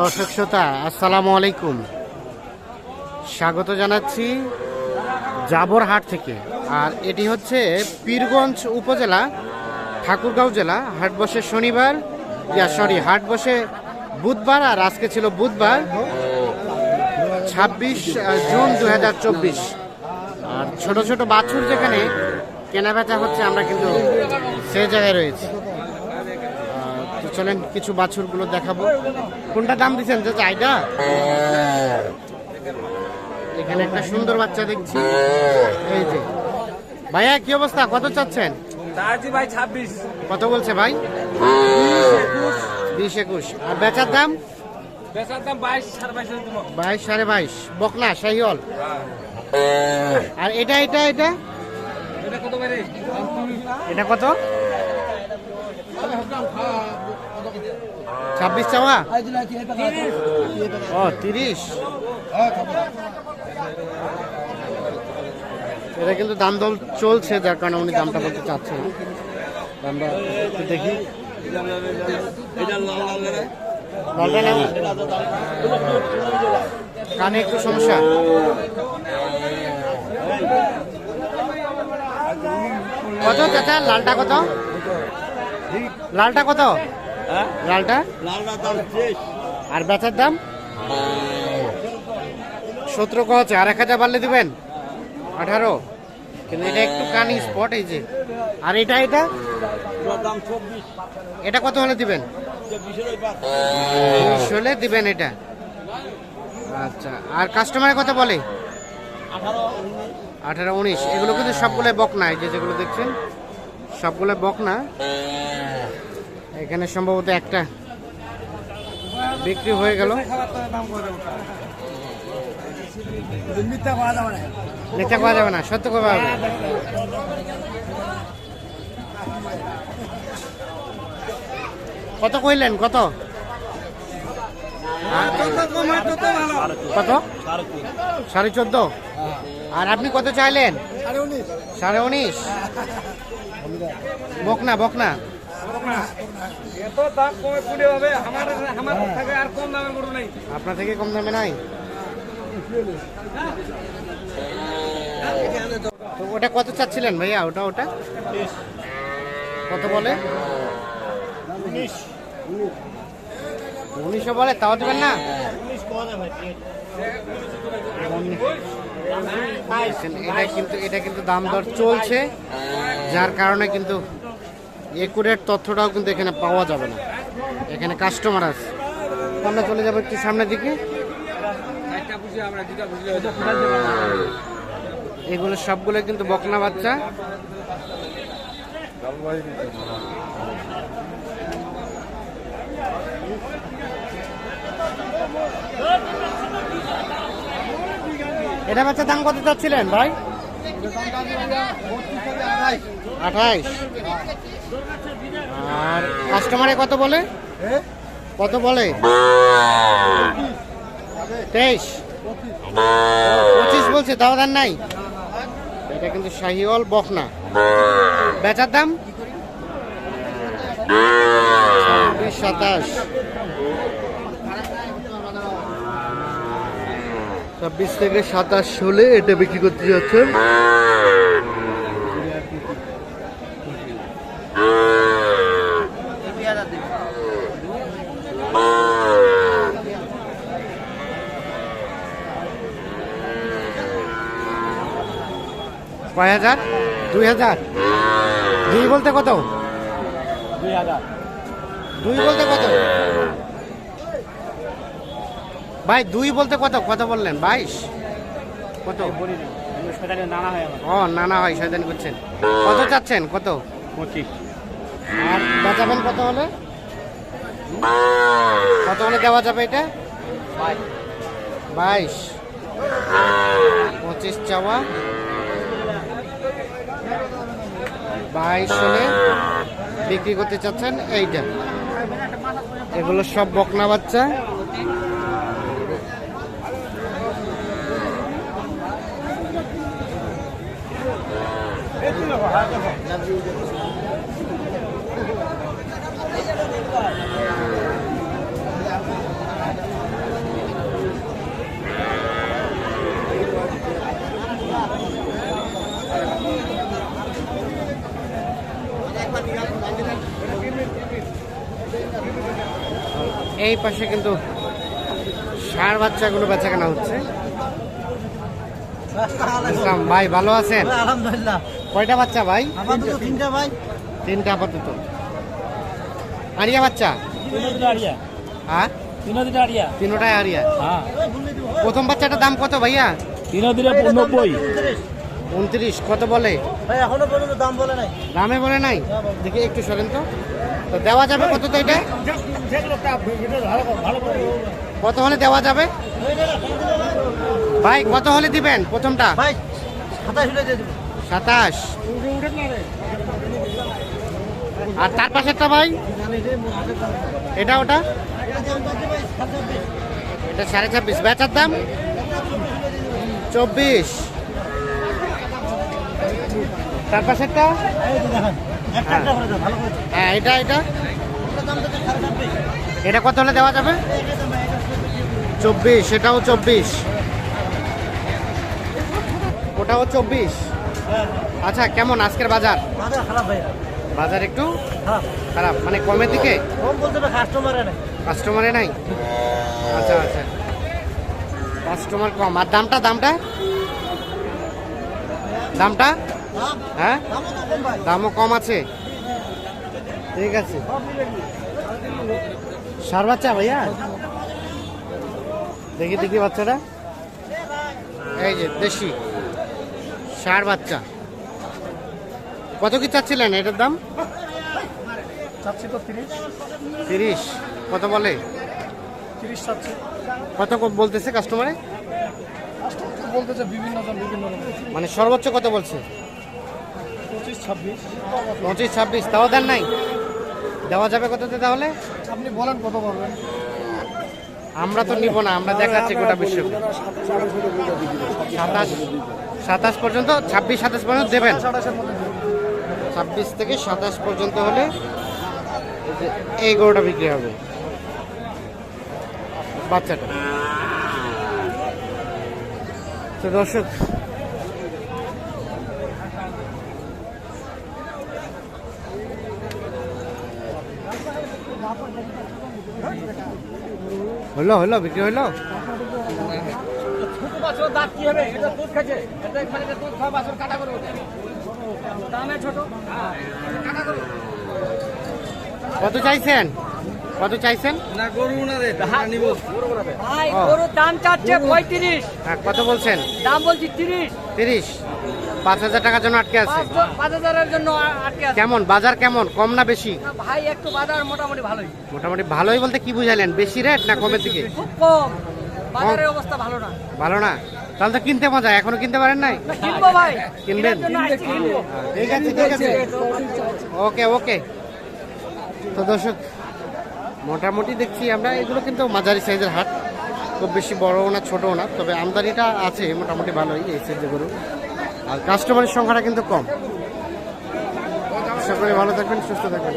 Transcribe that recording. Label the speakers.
Speaker 1: দর্শক শ্রোতা, আসসালামু আলাইকুম। স্বাগত জানাচ্ছি জাবরহাট থেকে। আর এটি হচ্ছে পীরগঞ্জ উপজেলা, ঠাকুরগাঁও জেলা। হাট বসে শনিবার, ইয়া, সরি, হাট বসে বুধবার, আর আজকে ছিল বুধবার, ছাব্বিশ জুন দু হাজার চব্বিশ। আর ছোট ছোট বাছুর যেখানে কেনাবেচা হচ্ছে, আমরা কিন্তু সে জায়গায় রয়েছি। চলেন কিছু বাছুরগুলো দেখাবো। কোনটা দাম দিচ্ছেন যে চাইটা এখানে একটা সুন্দর বাচ্চা দেখছি। এই যে। ভাইয়া কি অবস্থা? কত চাচ্ছেন?
Speaker 2: ভাই ছাব্বিশ।
Speaker 1: কত বলছে ভাই? বিশ একুশ। আর বেচার দাম?
Speaker 2: বেচার দাম বাইশ সাড়ে বাইশ
Speaker 1: বকনা শাহিওল আর এটা এটা এটা?
Speaker 2: এটা কত
Speaker 1: এটা কত? ছাব্বিশ চাওয়া? ও, তিরিশ। এটা কিন্তু দাম দল চলছে, যার কারণে উনি দামটা বলতে চাচ্ছেন আমরা একটু দেখি। কানে একটু সমস্যা? কত চাচা? লালটা কত? লালটা কত? লালটা? আর বেচার দাম? সতেরো কছে আর এক হাজার বাড়লে দিবেন? আঠারো। কিন্তু এটা একটু কানি স্পট এই যে। আর এটা এটা? এটা কত হলে দিবেন? হলে দিবেন এটা। আচ্ছা আর কাস্টমারের কথা বলে? আঠারো উনিশ। এগুলো কিন্তু সবগুলো বকনা এই যে যেগুলো দেখছেন সবগুলো বকনা এখানে সম্ভবত একটা বিক্রি হয়ে গেল।
Speaker 2: মিথ্যা
Speaker 1: করা যাবে না, সত্য করা হবে। কত কইলেন, কত? কত? সাড়ে চোদ্দ? আর আপনি কত চাইলেন? সাড়ে উনিশ। বকনা বকনা
Speaker 2: এত দাম কমে কুড়ি হবে আমার আমার থেকে আর কম দামের গরু নেই।
Speaker 1: আপনার থেকে কম দামে নাই? তো ওটা কত চাচ্ছিলেন ভাইয়া? ওটা ওটা? কত বলে? উনিশশো বলে তাও দেবেন না? এটা কিন্তু এটা কিন্তু দাম দর চলছে যার কারণে কিন্তু একুরের তথ্যটাও কিন্তু এখানে পাওয়া যাবে না। এখানে কাস্টমার আছে। আমরা চলে যাব একটু সামনের দিকে। এগুলো সবগুলো কিন্তু বকনা বাচ্চা। এটা বাচ্চা দাম কত চাচ্ছিলেন ভাই? আঠাইশ। আর কাস্টমারে কত বলে? কত বলে? তেইশ। পঁচিশ বলছে তাও দান নাই। এটা কিন্তু শাহিওয়াল বকনা বেচার দাম? ছাব্বিশ সাতাশ। ছাব্বিশ থেকে সাতাশ হলে এটা বিক্রি করতে যাচ্ছেন। কয় হাজার দুই হাজার দুই বলতে কত?
Speaker 2: দুই হাজার
Speaker 1: দুই বলতে কত? ভাই দুই বলতে কত? কত বললেন? বাইশ? কত?
Speaker 2: নানা হয়
Speaker 1: ও না না হয় শয়তানি করছেন। কত চাচ্ছেন? কত?
Speaker 2: পঁচিশ।
Speaker 1: আর বেচাবেন কত হলে? কত হলে দেওয়া যাবে এটা? বাইশ। পঁচিশ চাওয়া। বাইশ হলে বিক্রি করতে চাচ্ছেন এইটা। এগুলো সব বকনা বাচ্চা। এই পাশে কিন্তু ষাঁড় বাচ্চাগুলো বেচা কেনা হচ্ছে ভাই ভালো আছেন?
Speaker 3: আলহামদুলিল্লাহ।
Speaker 1: কয়টা বাচ্চা ভাই?
Speaker 3: তিনটা ভাই।
Speaker 1: তিনটা আপাতত। আরিয়া বাচ্চা? হ্যাঁ? আরিয়া। প্রথম বাচ্চাটার দাম কত ভাইয়া?
Speaker 3: তিনটা নব্বই
Speaker 1: উনত্রিশ কত বলে?
Speaker 3: ভাই এখনও পর্যন্ত দাম বলে নাই।
Speaker 1: দামে বলে নাই? দেখি একটু সরেন তো। তো দেওয়া যাবে কত তো এটা? কত হলে দেওয়া যাবে? ভাই কত হলে দিবেন প্রথমটা?
Speaker 3: ভাই সাতাশ।
Speaker 1: আর তার পাশেরটা ভাই? এটা ওটা? এটা সাড়ে ছাব্বিশ। বেচার দাম? চব্বিশ। তার পাশেরটা
Speaker 3: একটা।
Speaker 1: হ্যাঁ এটা এটা। এটা কত হলে দেওয়া যাবে? চব্বিশ। এটাও চব্বিশ। ওটাও চব্বিশ। আচ্ছা কেমন আজকের বাজার?
Speaker 3: বাজার
Speaker 1: একটু
Speaker 3: খারাপ।
Speaker 1: মানে কমের দিকে?
Speaker 3: কাস্টমারে নাই।
Speaker 1: আচ্ছা আচ্ছা। কাস্টমার কম। আর দামটা দামটা? দামটা?
Speaker 3: দাম
Speaker 1: হ্যাঁ?
Speaker 3: দামও কম
Speaker 1: আছে। ঠিক আছে। সার বাচ্চা ভাইয়া? দেখি দেখি বাচ্চাটা। এই যে দেশি। সার বাচ্চা। কত কি চাচ্ছিলেন এটার দাম?
Speaker 3: চাচ্ছি তো তিরিশ।
Speaker 1: তিরিশ। কত বলে?
Speaker 3: তিরিশ চাচ্ছি।
Speaker 1: কত বলতেছে কাস্টমারে
Speaker 3: বলতেছে বিভিন্ন জন বিভিন্ন
Speaker 1: মানে সর্বোচ্চ কত বলছে?
Speaker 3: ছাব্বিশ
Speaker 1: পঁচিশ ছাব্বিশ তাও দেন নাই? দেওয়া যাবে কততে তাহলে?
Speaker 3: আপনি বলেন কত করবেন
Speaker 1: আমরা তো নিব না আমরা দেখাচ্ছি গোটা বিশ্ব। সাতাশ সাতাশ পর্যন্ত ছাব্বিশ সাতাশ পর্যন্ত দেবেন। ছাব্বিশ থেকে সাতাশ পর্যন্ত হলে এই গরুটা বিক্রি হবে। বাচ্চাটা। তো দর্শক হলো হলো বিক্রি হলো?
Speaker 2: দাঁত কি হবে? এটা দুধ খাচ্ছে এটা এখানে দুধ খাওয়া বাছুর কাটা করব দামে ছোট। কাটা করব
Speaker 1: কত চাইছেন? কত চাইছেন?
Speaker 2: না গরু না রে নিব।
Speaker 4: ভাই গরুর দাম চাচ্ছে পঁয়ত্রিশ।
Speaker 1: হ্যাঁ কত বলছেন?
Speaker 4: দাম বলছি তিরিশ।
Speaker 1: তিরিশ। পাঁচ হাজার টাকার জন্য আটকে আছে?
Speaker 4: পাঁচ পাঁচ হাজারের জন্য আটকে আছে।
Speaker 1: কেমন? বাজার কেমন? কম না বেশি?
Speaker 4: ভাই একটু বাজার মোটামুটি ভালোই।
Speaker 1: মোটামুটি ভালোই বলতে কি বুঝাইলেন বেশি রেট না কমের দিকে?
Speaker 4: খুব কম। বাজারের অবস্থা ভালো না।
Speaker 1: ভালো না? তাহলে তো কিনতে মজা এখনও কিনতে পারেন নাই?
Speaker 4: কিনবো ভাই।
Speaker 1: কিনবেন?
Speaker 4: কিনবো।
Speaker 1: ঠিক আছে ঠিক আছে। ওকে ওকে। তো দর্শক মোটামুটি দেখছি আমরা এগুলো কিন্তু মাঝারি সাইজের হাট। খুব বেশি বড়ও না ছোটও না তবে আমদানিটা আছে মোটামুটি ভালোই এই সাইজের গরু। আর কাস্টমারের সংখ্যাটা কিন্তু কম। সকলে ভালো থাকবেন সুস্থ থাকবেন।